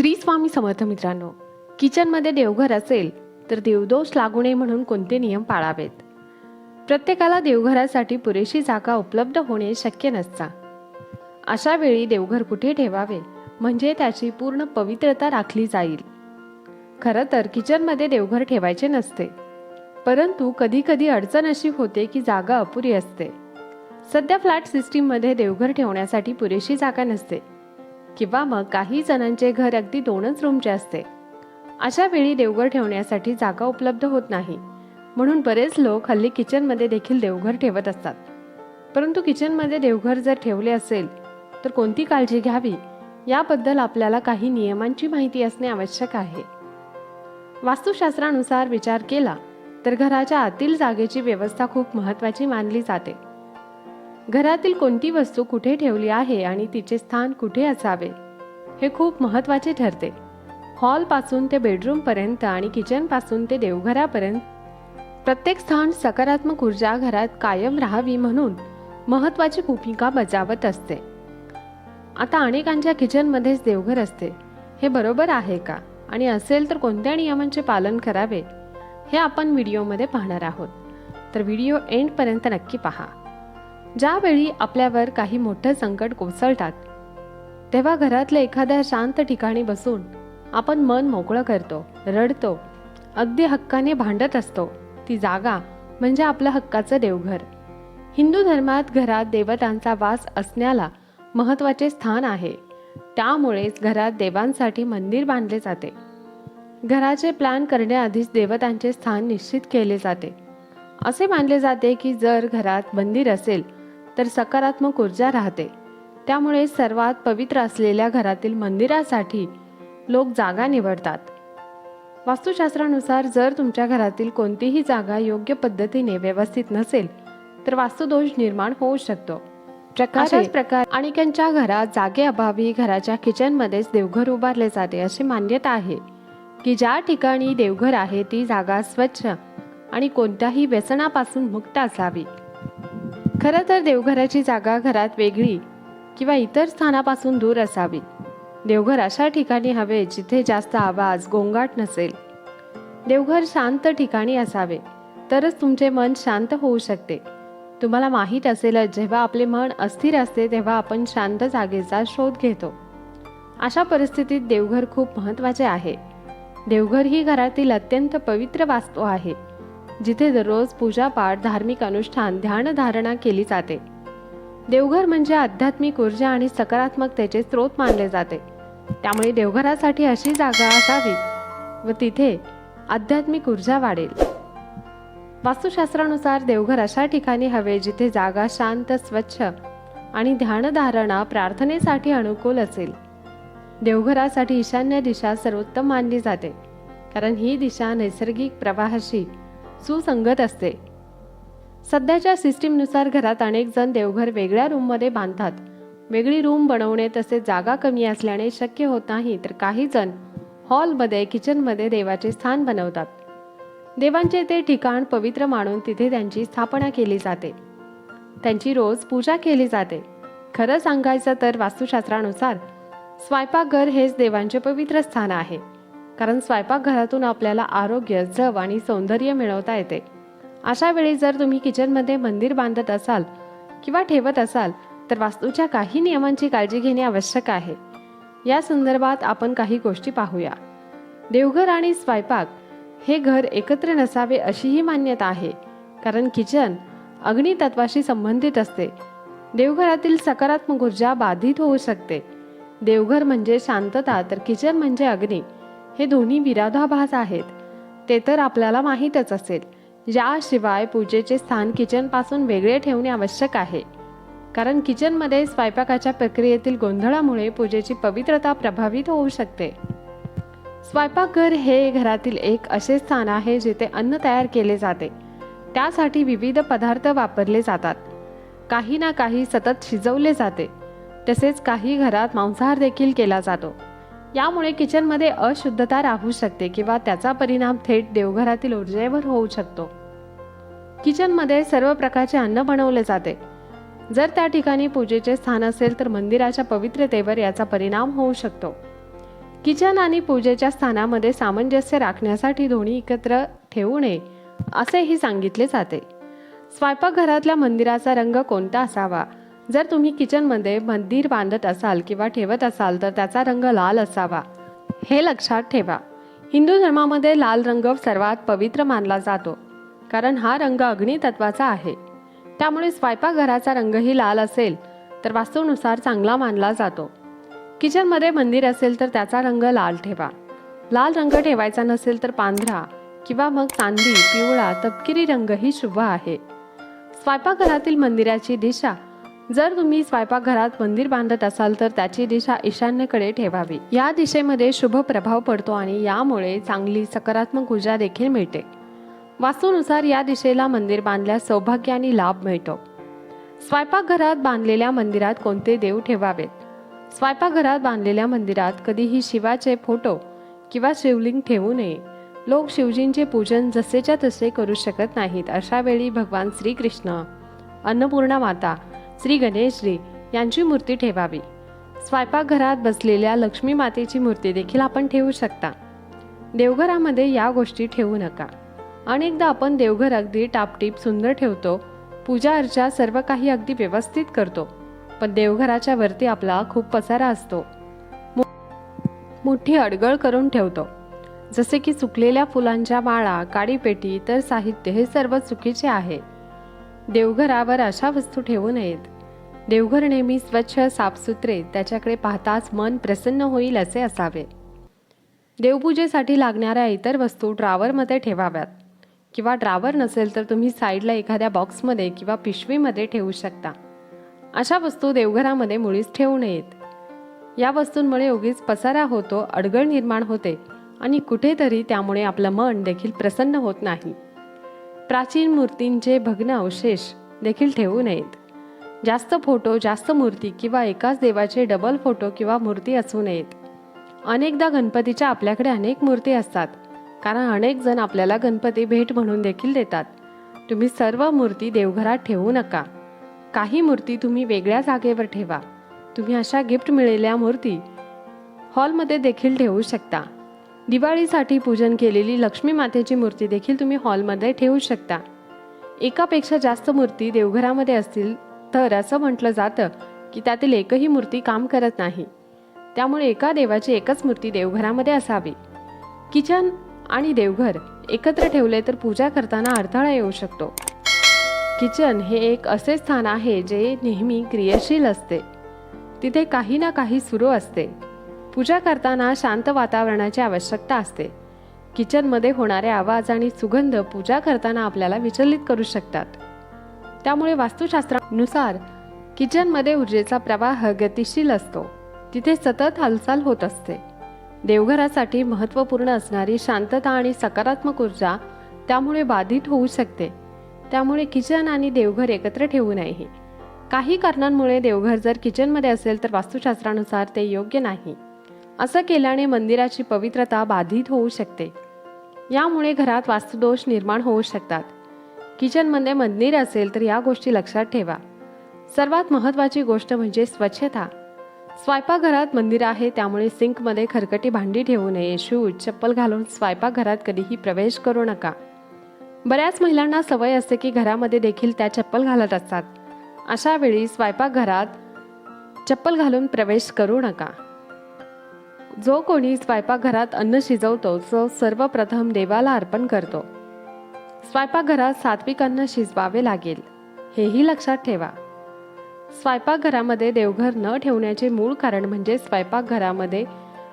श्री स्वामी समर्थ मित्रांनो किचनमध्ये देवघर असेल तर देवदोष लागू नये म्हणून कोणते नियम पाळावेत? प्रत्येकाला देवघरासाठी पुरेशी जागा उपलब्ध होणे शक्य नसता. अशा वेळी देवघर कुठे ठेवावे? म्हणजे त्याची पूर्ण पवित्रता राखली जाईल. खरं तर किचनमध्ये देवघर ठेवायचे नसते. परंतु कधी कधी अडचण अशी होते की जागा अपुरी असते. सध्या फ्लॅट सिस्टीममध्ये देवघर ठेवण्यासाठी पुरेशी जागा नसते. किंवा मग काही जणांचे घर अगदी दोनच रूमचे असते. अशा वेळी देवघर ठेवण्यासाठी जागा उपलब्ध होत नाही. म्हणून बरेच लोक हल्ली किचनमध्ये देखील देवघर ठेवत असतात. परंतु किचनमध्ये देवघर जर ठेवले असेल तर कोणती काळजी घ्यावी? याबद्दल आपल्याला काही नियमांची माहिती असणे आवश्यक आहे. वास्तुशास्त्रानुसार विचार केला तर घराच्या आतील जागेची व्यवस्था खूप महत्त्वाची मानली जाते. घरातील कोणती वस्तू कुठे ठेवली आहे आणि तिचे स्थान कुठे असावे? हे खूप महत्त्वाचे ठरते. हॉलपासून ते बेडरूमपर्यंत आणि किचनपासून ते देवघरापर्यंत. प्रत्येक स्थान सकारात्मक ऊर्जा घरात कायम राहावी म्हणून महत्त्वाची भूमिका बजावत असते. आता अनेकांच्या किचनमध्येच देवघर असते. हे बरोबर आहे का? आणि असेल तर कोणत्या नियमांचे पालन करावे? हे आपण व्हिडिओमध्ये पाहणार आहोत. तर व्हिडिओ एंडपर्यंत नक्की पहा. ज्यावेळी आपल्यावर काही मोठं संकट कोसळतात तेव्हा घरातल्या एखाद्या शांत ठिकाणी बसून आपण मन मोकळं करतो रडतो अगदी हक्काने भांडत असतो. ती जागा म्हणजे आपलं हक्काचं देवघर. हिंदू धर्मात घरात देवतांचा वास असण्याला महत्त्वाचे स्थान आहे. त्यामुळेच घरात देवांसाठी मंदिर बांधले जाते. घराचे प्लॅन करण्याआधीच देवतांचे स्थान निश्चित केले जाते. असे मानले जाते की जर घरात मंदिर असेल तर सकारात्मक ऊर्जा राहते. त्यामुळे सर्वात पवित्र असलेल्या घरातील मंदिरासाठी लोक जागा निवडतात. वास्तुशास्त्रानुसार जर तुमच्या घरातील कोणतीही जागा योग्य पद्धतीने व्यवस्थित नसेल तर वास्तुदोष निर्माण होऊ शकतो. प्रकारे प्रकार अनेकांच्या घरात जागेअभावी घराच्या किचनमध्येच देवघर उभारले जाते अशी मान्यता आहे की ज्या ठिकाणी देवघर आहे ती जागा स्वच्छ आणि कोणत्याही व्यसनापासून मुक्त असावी. खरं तर देवघराची जागा घरात वेगळी किंवा इतर स्थानापासून दूर असावी. देवघर अशा ठिकाणी हवे जिथे जास्त आवाज गोंगाट नसेल. देवघर शांत ठिकाणी असावे तरच तुमचे मन शांत होऊ शकते. तुम्हाला माहीत असेलच जेव्हा आपले मन अस्थिर असते तेव्हा आपण शांत जागेचा शोध घेतो. अशा परिस्थितीत देवघर खूप महत्त्वाचे आहे. देवघर ही घरातील अत्यंत पवित्र वास्तू आहे. जिथे दररोज पूजापाठ धार्मिक अनुष्ठान ध्यानधारणा केली जाते. देवघर म्हणजे आध्यात्मिक ऊर्जा आणि सकारात्मकतेचे स्रोत मानले जाते. त्यामुळे देवघरासाठी अशी जागा असावी व तिथे आध्यात्मिक ऊर्जा वाढेल. वास्तुशास्त्रानुसार देवघर अशा ठिकाणी हवे जिथे जागा शांत स्वच्छ आणि ध्यानधारणा प्रार्थनेसाठी अनुकूल असेल. देवघरासाठी ईशान्य दिशा सर्वोत्तम मानली जाते. कारण ही दिशा नैसर्गिक प्रवाहाशी सुसंगत असते. सध्याच्या सिस्टीमनुसार घरात अनेक जण देवघर वेगळ्या रूममध्ये बांधतात. वेगळी रूम बनवणे तसेच जागा कमी असल्याने शक्य होत नाही तर काही जण हॉलमध्ये किचनमध्ये देवाचे स्थान बनवतात. देवांचे ते ठिकाण पवित्र मानून तिथे त्यांची स्थापना केली जाते. त्यांची रोज पूजा केली जाते. खरं सांगायचं तर वास्तुशास्त्रानुसार स्वयंपाकघर हेच देवांचे पवित्र स्थान आहे. कारण स्वयंपाकघरातून आपल्याला आरोग्य जव आणि सौंदर्य मिळवता येते. अशा वेळी जर तुम्ही किचनमध्ये मंदिर बांधत असाल किंवा ठेवत असाल तर वास्तूच्या काही नियमांची काळजी घेणे आवश्यक आहे. या संदर्भात आपण काही गोष्टी पाहूया. देवघर आणि स्वयंपाक हे घर एकत्र नसावे अशीही मान्यता आहे. कारण किचन अग्नितत्वाशी संबंधित असते. देवघरातील सकारात्मक ऊर्जा बाधित होऊ शकते. देवघर म्हणजे शांतता तर किचन म्हणजे अग्नी. हे दोन्ही विरोधाभास आहेत. ते तर आपल्याला माहीतच असेल. याशिवाय पूजेचे स्थान किचनपासून वेगळे ठेवणे आवश्यक आहे. कारण किचनमध्ये स्वयंपाकाच्या प्रक्रियेतील गोंधळामुळे पूजेची पवित्रता प्रभावित होऊ शकते. स्वयंपाकघर हे घरातील एक असे स्थान आहे जिथे अन्न तयार केले जाते. त्यासाठी विविध पदार्थ वापरले जातात. काही ना काही सतत शिजवले जाते. तसेच काही घरात मांसाहार देखील केला जातो. यामुळे किचनमध्ये अशुद्धता राहू शकते किंवा त्याचा परिणाम थेट देवघरातील ऊर्जेवर होऊ शकतो. किचनमध्ये सर्व प्रकारचे अन्न बनवले जाते. जर त्या ठिकाणी पूजेचे स्थान असेल तर मंदिराच्या पवित्रतेवर याचा परिणाम होऊ शकतो. किचन आणि पूजेच्या स्थानामध्ये सामंजस्य राखण्यासाठी दोन्ही एकत्र ठेवू नये असेही सांगितले जाते. स्वयंपाकघरातल्या मंदिराचा रंग कोणता असावा? जर तुम्ही किचनमध्ये मंदिर बांधत असाल किंवा ठेवत असाल तर त्याचा रंग लाल असावा. हे लक्षात ठेवा. हिंदू धर्मामध्ये लाल रंग सर्वात पवित्र मानला जातो कारण हा रंग अग्नितत्वाचा आहे. त्यामुळे स्वयंपाकघराचा रंगही लाल असेल तर वास्तूनुसार चांगला मानला जातो. किचनमध्ये मंदिर असेल तर त्याचा रंग लाल ठेवा. लाल रंग ठेवायचा नसेल तर पांढरा किंवा मग चांदी पिवळा तपकिरी रंगही शुभ आहे. स्वयंपाकघरातील मंदिराची दिशा जर तुम्ही स्वयंपाकघरात मंदिर बांधत असाल तर त्याची दिशा ईशान्येकडे ठेवावी. या दिशेमध्ये शुभ प्रभाव पडतो आणि यामुळे चांगली सकारात्मक ऊर्जा देखील मिळते. वास्तूनुसार या दिशेला मंदिर बांधल्यास सौभाग्य आणि लाभ मिळतो. स्वयंपाकघरात बांधलेल्या मंदिरात कोणते देव ठेवावेत? स्वयंपाकघरात बांधलेल्या मंदिरात कधीही शिवाचे फोटो किंवा शिवलिंग ठेवू नये. लोक शिवजींचे पूजन जसेच्या तसे करू शकत नाहीत. अशा वेळी भगवान श्रीकृष्ण अन्नपूर्णा माता श्री गणेशजी यांची मूर्ती ठेवावी. स्वयंपाकघरात बसलेल्या लक्ष्मी मातेची मूर्ती देखील आपण ठेवू शकता. देवघरामध्ये या गोष्टी ठेवू नका. अनेकदा आपण देवघर अगदी टापटीप सुंदर ठेवतो पूजा अर्चा सर्व काही अगदी व्यवस्थित करतो पण देवघराच्या वरती आपला खूप पसारा असतो. मो- मोठी अडगळ करून ठेवतो. जसे की सुकलेल्या फुलांच्या माळा काडीपेटी तर साहित्य हे सर्व चुकीचे आहे. देवघरावर अशा वस्तू ठेवू नयेत. देवघर नेहमी स्वच्छ साफसुथरे त्याच्याकडे पाहताच मन प्रसन्न होईल असे असावे. देवपूजेसाठी लागणाऱ्या इतर वस्तू ड्रावरमध्ये ठेवाव्यात. किंवा ड्रावर नसेल तर तुम्ही साईडला एखाद्या बॉक्समध्ये किंवा पिशवीमध्ये ठेवू शकता. अशा वस्तू देवघरामध्ये मुळीच ठेवू नयेत. या वस्तूंमुळे उगीच पसारा होतो अडगळ निर्माण होते आणि कुठेतरी त्यामुळे आपलं मन देखील प्रसन्न होत नाही. प्राचीन मूर्तींचे भग्न अवशेष देखील ठेवू नयेत. जास्त फोटो जास्त मूर्ती किंवा एकाच देवाचे डबल फोटो किंवा मूर्ती असू नयेत. अनेकदा गणपतीच्या आपल्याकडे अनेक मूर्ती असतात कारण अनेक जण आपल्याला गणपती भेट म्हणून देखील देतात. तुम्ही सर्व मूर्ती देवघरात ठेवू नका. काही मूर्ती तुम्ही वेगळ्या जागेवर ठेवा. तुम्ही अशा गिफ्ट मिळेल्या मूर्ती हॉलमध्ये देखील ठेवू शकता. दिवाळीसाठी पूजन केलेली लक्ष्मी मातेची मूर्ती देखील तुम्ही हॉलमध्ये ठेवू शकता. एकापेक्षा जास्त मूर्ती देवघरामध्ये असतील तर असं म्हटलं जातं की त्यातील एकही मूर्ती काम करत नाही. त्यामुळे एका देवाची एकच मूर्ती देवघरामध्ये असावी. किचन आणि देवघर एकत्र ठेवले तर पूजा करताना अडथळा येऊ शकतो. किचन हे एक असे स्थान आहे जे नेहमी क्रियाशील असते. तिथे काही ना काही सुरू असते. पूजा करताना शांत वातावरणाची आवश्यकता असते. किचनमध्ये होणारे आवाज आणि सुगंध पूजा करताना आपल्याला विचलित करू शकतात. त्यामुळे वास्तुशास्त्रानुसार किचनमध्ये ऊर्जेचा प्रवाह गतिशील असतो. तिथे सतत हालचाल होत असते. देवघरासाठी महत्त्वपूर्ण असणारी शांतता आणि सकारात्मक ऊर्जा त्यामुळे बाधित होऊ शकते. त्यामुळे किचन आणि देवघर एकत्र ठेवू नये. काही कारणांमुळे देवघर जर किचनमध्ये असेल तर वास्तुशास्त्रानुसार ते योग्य नाही. असं केल्याने मंदिराची पवित्रता बाधित होऊ शकते. यामुळे घरात वास्तुदोष निर्माण होऊ शकतात. किचनमध्ये मंदिर असेल तर या गोष्टी लक्षात ठेवा. सर्वात महत्त्वाची गोष्ट म्हणजे स्वच्छता. स्वयंपाकघरात मंदिर आहे त्यामुळे सिंकमध्ये खरकटी भांडी ठेवू नये शूज चप्पल घालून स्वयंपाकघरात कधीही प्रवेश करू नका. बऱ्याच महिलांना सवय असते की घरामध्ये देखील त्या चप्पल घालत असतात. अशा वेळी स्वयंपाकघरात चप्पल घालून प्रवेश करू नका. जो कोणी स्वयंपाकघरात अन्न शिजवतो तो सर्वप्रथम देवाला अर्पण करतो. स्वयंपाकघरात सात्विक अन्न शिजवावे लागेल हेही लक्षात ठेवा. स्वयंपाकघरामध्ये देवघर न ठेवण्याचे मूळ कारण म्हणजे स्वयंपाकघरामध्ये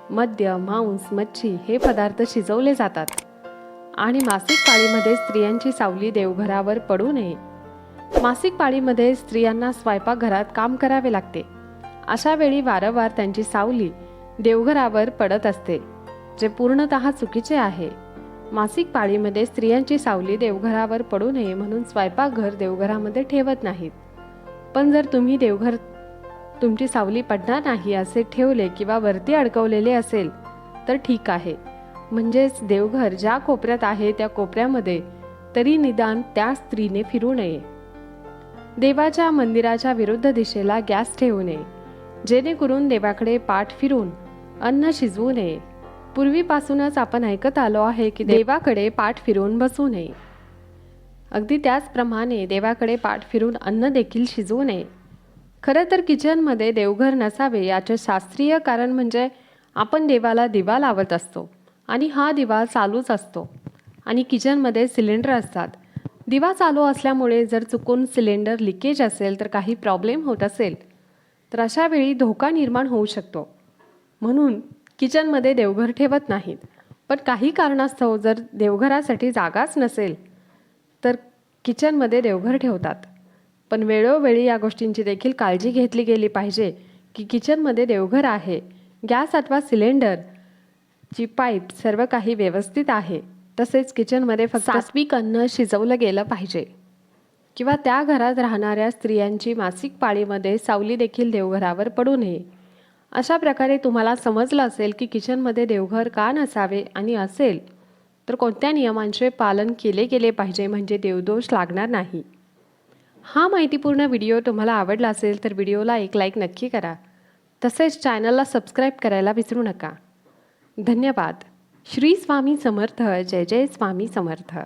मद्य मांस मच्छी हे पदार्थ शिजवले जातात. आणि मासिक पाळीमध्ये स्त्रियांची सावली देवघरावर पडू नये. मासिक पाळीमध्ये स्त्रियांना स्वयंपाकघरात काम करावे लागते. अशा वेळी वारंवार त्यांची सावली देवघरावर पडत असते जे पूर्णतः चुकीचे आहे. मासिक पाळीमध्ये स्त्रियांची सावली देवघरावर पडू नये म्हणून स्वयंपाकघर देवघरामध्ये ठेवत नाहीत. पण जर तुम्ही देवघर तुमची सावली पडणार नाही असे ठेवले किंवा वरती अडकवलेले असेल तर ठीक आहे. म्हणजेच देवघर ज्या कोपऱ्यात आहे त्या कोपऱ्यामध्ये तरी निदान त्या स्त्रीने फिरू नये. देवाच्या मंदिराच्या विरुद्ध दिशेला गॅस ठेवू नये. जेणेकरून देवाकडे पाठ फिरून अन्न शिजवू नये. पूर्वीपासूनच आपण ऐकत आलो आहे की देवाकडे पाठ फिरवून बसू नये. अगदी त्याचप्रमाणे देवाकडे पाठ फिरून अन्न देखील शिजवू नये. खरं तर किचनमध्ये देवघर नसावे याचे शास्त्रीय कारण म्हणजे आपण देवाला दिवा लावत असतो आणि हा दिवा चालूच असतो आणि किचनमध्ये सिलेंडर असतात. दिवा चालू असल्यामुळे जर चुकून सिलेंडर लिकेज असेल तर काही प्रॉब्लेम होत असेल. तर अशा वेळी धोका निर्माण होऊ शकतो. म्हणून किचनमध्ये देवघर ठेवत नाहीत. पण काही कारणास्तव जर देवघरासाठी जागाच नसेल तर किचनमध्ये देवघर ठेवतात. पण वेळोवेळी या गोष्टींची देखील काळजी घेतली गेली पाहिजे की किचनमध्ये देवघर आहे. गॅस अथवा सिलेंडर ची पाईप सर्व काही व्यवस्थित आहे. तसेच किचनमध्ये फक्त सात्विक अन्न शिजवलं गेलं पाहिजे. किंवा त्या घरात राहणाऱ्या स्त्रियांची मासिक पाळीमध्ये सावली देखील देवघरावर पडू नये. अशा प्रकारे तुम्हाला समजलं असेल की किचनमध्ये देवघर का नसावे आणि असेल तर कोणत्या नियमांचे पालन केले गेले पाहिजे म्हणजे देवदोष लागणार नाही. हा माहितीपूर्ण व्हिडिओ तुम्हाला आवडला असेल तर व्हिडिओला एक लाईक नक्की करा. तसेच चॅनलला सबस्क्राईब करायला विसरू नका. धन्यवाद. श्री स्वामी समर्थ. जय जय स्वामी समर्थ.